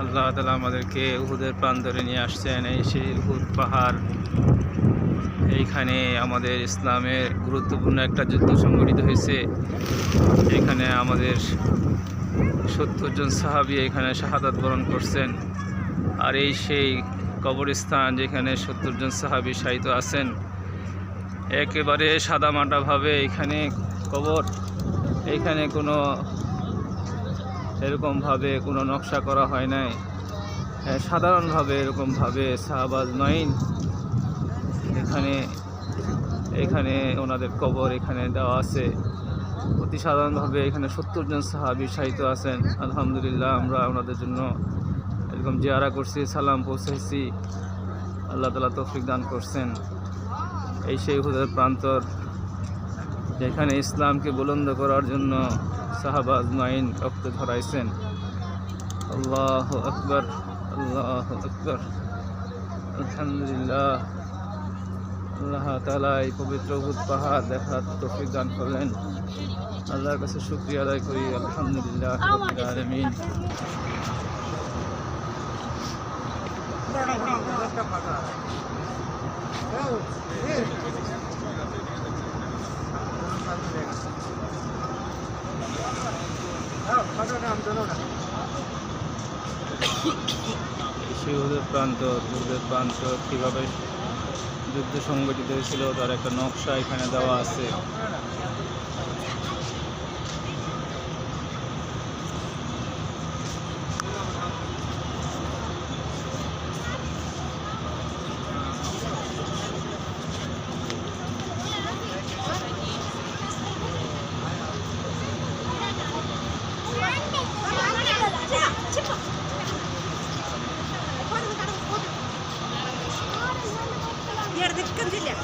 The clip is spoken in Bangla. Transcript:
আল্লাহ তালা আমাদেরকে উহুদের প্রান্তরে নিয়ে আসছেন। এই সেই উহুদ পাহাড়, এইখানে আমাদের ইসলামের গুরুত্বপূর্ণ একটা যুদ্ধ সংগঠিত হয়েছে। এখানে আমাদের সত্তর জন সাহাবি এখানে শাহাদাত বরণ করছেন। আর এই সেই কবরস্থান যেখানে সত্তর জন সাহাবি শায়িত আছেন, একেবারে সাদামাটাভাবে এখানে কবর। এখানে কোনো এরকমভাবে কোনো নকশা করা হয় নাই। এ, সাধারণভাবে এরকমভাবে শাহবাজ নয়ন এখানে এখানে ওনাদের কবর এখানে দেওয়া আছে। অতি সাধারণভাবে এখানে সত্তর জন সাহাবি সাহিত্য আছেন। আলহামদুলিল্লাহ আমরা ওনাদের জন্য এরকম জিয়ারা করছি সালাম পৌঁছেছি আল্লাহ তালা তৌফিক দান করছেন। এই সেই হুদের প্রান্তর যেখানে ইসলামকে বুলন্দ করার জন্য সাহাবাজ মাইন রক্ত ধরাইছেন আল্লাহ আকবর আল্লাহ আকবর। আলহামদুলিল্লাহ। আল্লাহ তালা এই পবিত্র হুদ পাহাড় দেখার তৌফিক দান করলেন। আল্লাহর কাছে শুক্রিয়া আদায় করি। আলহামদুলিল্লাহ আলামিন। হুদের প্রান্ত দুর্গের প্রান্ত কীভাবে যুদ্ধ সংগঠিত হয়েছিল তার একটা নকশা এখানে দেওয়া আছে। Dikkat edin.